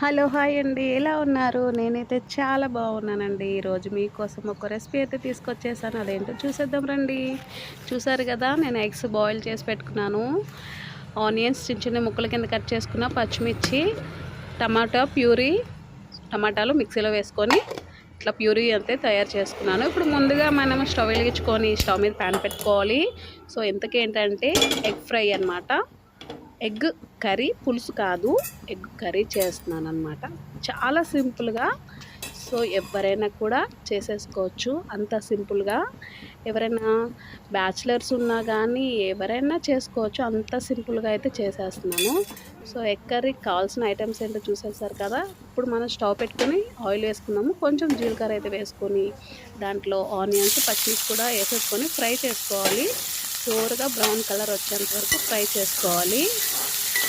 Hello hi అండి. ఎలా ఉన్నారు? నేనైతే చాలా బాగున్నానండి. ఈరోజు మీకోసం ఒక రెసిపీ అయితే తీసుకొచ్చేసాను. అదేంటో చూసేద్దాం రండి. చూసారు కదా నేను ఎగ్స్ బాయిల్ చేసి పెట్టుకున్నాను. ఆనియన్స్ చిన్న చిన్న ముక్కల కింద కట్ చేసుకున్న పచ్చిమిర్చి టమాటా ప్యూరీ టమాటాలు మిక్సీలో వేసుకొని ఇట్లా ప్యూరీ అయితే తయారు చేసుకున్నాను. ఇప్పుడు ముందుగా మనం స్టవ్ వెలిగించుకొని స్టవ్ మీద ప్యాన్ పెట్టుకోవాలి. సో ఇంతకేంటంటే ఎగ్ ఫ్రై అనమాట ఎగ్ కర్రీ పులుసు కాదు. ఎగ్ కర్రీ చేస్తున్నాను అనమాట చాలా సింపుల్గా. సో ఎవరైనా కూడా చేసేసుకోవచ్చు. అంత సింపుల్గా. ఎవరైనా బ్యాచిలర్స్ ఉన్నా కానీ ఎవరైనా చేసుకోవచ్చు. అంత సింపుల్గా అయితే చేసేస్తున్నాను. సో ఎగ్ కర్రీ కావాల్సిన ఐటమ్స్ ఏంటో చూసేసారు కదా? ఇప్పుడు మనం స్టవ్ పెట్టుకొని ఆయిల్ వేసుకున్నాము కొంచెం జీలకర్ర అయితే వేసుకొని దాంట్లో ఆనియన్స్ పచ్చిమిర్చి కూడా వేసేసుకొని ఫ్రై చేసుకోవాలి. ప్యూర్గా బ్రౌన్ కలర్ వచ్చేంత వరకు ఫ్రై చేసుకోవాలి.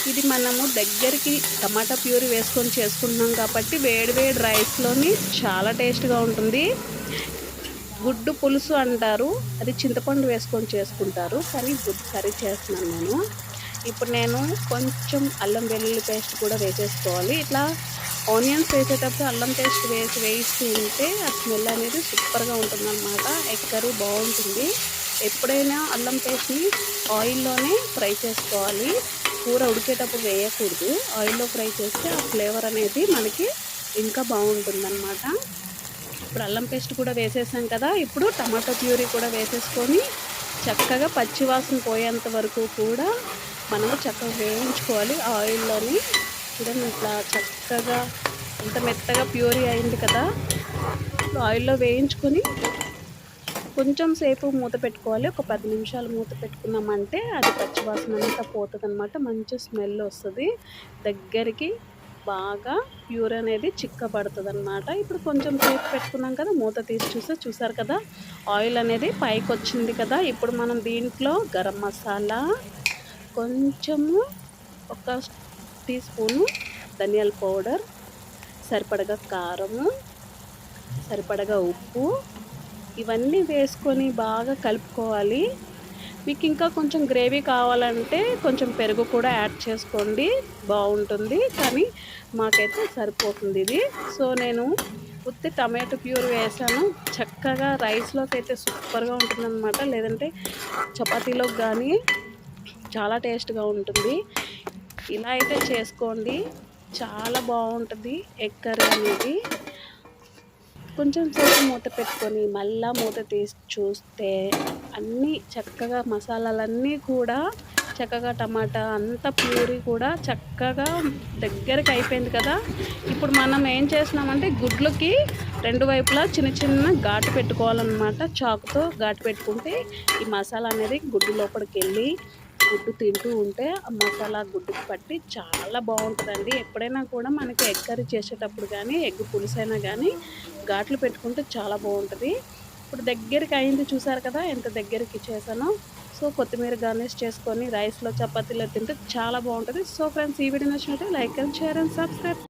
ఇది మనము దగ్గరికి టమాటా ప్యూరీ వేసుకొని చేసుకుంటున్నాం కాబట్టి వేడి వేడి రైస్లోని చాలా టేస్ట్గా ఉంటుంది. గుడ్డు పులుసు అంటారు. అది చింతపండు వేసుకొని చేసుకుంటారు. కానీ గుడ్ కర్రీ చేస్తున్నాను నేను. ఇప్పుడు నేను కొంచెం అల్లం వెల్లుల్లి పేస్ట్ కూడా వేసేసుకోవాలి. ఇట్లా ఆనియన్స్ వేసేటప్పుడు అల్లం పేస్ట్ వేసి వేసి ఉంటే ఆ స్మెల్ అనేది సూపర్గా ఉంటుందన్నమాట. ఎక్కరు బాగుంటుంది. ఎప్పుడైనా అల్లం పేస్ట్ని ఆయిల్లోనే ఫ్రై చేసుకోవాలి. కూర ఉడికేటప్పుడు వేయకూడదు. ఆయిల్లో ఫ్రై చేస్తే ఆ ఫ్లేవర్ అనేది మనకి ఇంకా బాగుంటుందన్నమాట. ఇప్పుడు అల్లం పేస్ట్ కూడా వేసేసాం కదా. ఇప్పుడు టమాటో ప్యూరీ కూడా వేసేసుకొని చక్కగా పచ్చివాసన పోయేంత వరకు కూడా మనము చక్కగా వేయించుకోవాలి. ఆయిల్లోని చూడండి ఇట్లా చక్కగా ఇంత మెత్తగా ప్యూరీ అయింది కదా. ఆయిల్లో వేయించుకొని కొంచెం సేపు మూత పెట్టుకోవాలి. ఒక పది నిమిషాలు మూత పెట్టుకున్నామంటే అది పచ్చివాసన అంతా పోతుంది అనమాట మంచి స్మెల్ వస్తుంది. దగ్గరికి బాగా ప్యూర్ అనేది చిక్కబడుతుంది అనమాట ఇప్పుడు కొంచెం సేపు పెట్టుకున్నాం కదా మూత తీసి చూస్తే చూసారు కదా ఆయిల్ అనేది పైకి వచ్చింది కదా. ఇప్పుడు మనం దీంట్లో గరం మసాలా కొంచెము ఒక టీ స్పూను ధనియాల పౌడర్ సరిపడగా కారము సరిపడగా ఉప్పు ఇవన్నీ వేసుకొని బాగా కలుపుకోవాలి. మీకు ఇంకా కొంచెం గ్రేవీ కావాలంటే కొంచెం పెరుగు కూడా యాడ్ చేసుకోండి. బాగుంటుంది. కానీ మాకైతే సరిపోతుంది ఇది. సో నేను ఉత్తి టమాటో ప్యూర్ వేసాను. చక్కగా రైస్లోకి అయితే సూపర్గా ఉంటుందన్నమాట. లేదంటే చపాతీలోకి కానీ చాలా టేస్ట్గా ఉంటుంది. ఇలా అయితే చేసుకోండి. చాలా బాగుంటుంది. ఎగ్ కర్రీ అనేది. కొంచెం సేపు మూత పెట్టుకొని మళ్ళా మూత తీసి చూస్తే అన్నీ చక్కగా మసాలాలన్నీ కూడా చక్కగా టమాటా అంత ప్యూరీ కూడా చక్కగా దగ్గరికి అయిపోయింది కదా. ఇప్పుడు మనం ఏం చేసినామంటే గుడ్లకి రెండు వైపులా చిన్న చిన్న ఘాటు పెట్టుకోవాలన్నమాట. చాకుతో ఘాటు పెట్టుకుంటే ఈ మసాలా అనేది గుడ్డు లోపలికి వెళ్ళి గుడ్డు తింటూ ఉంటే ఆ మసాలా గుడ్డుకు పట్టి చాలా బాగుంటుందండి. ఎప్పుడైనా కూడా మనకి ఎగ్ కర్రీ చేసేటప్పుడు కానీ ఎగ్ పులుసైనా కానీ ఘాట్లు పెట్టుకుంటే చాలా బాగుంటుంది. ఇప్పుడు దగ్గరికి అయింది చూసారు కదా ఎంత దగ్గరికి చేశానో. సో కొత్తిమీర గార్నిష్ చేసుకొని రైస్లో చపాతీలో తింటే చాలా బాగుంటుంది. సో ఫ్రెండ్స్ ఈ వీడియో నచ్చినట్టు like and share and subscribe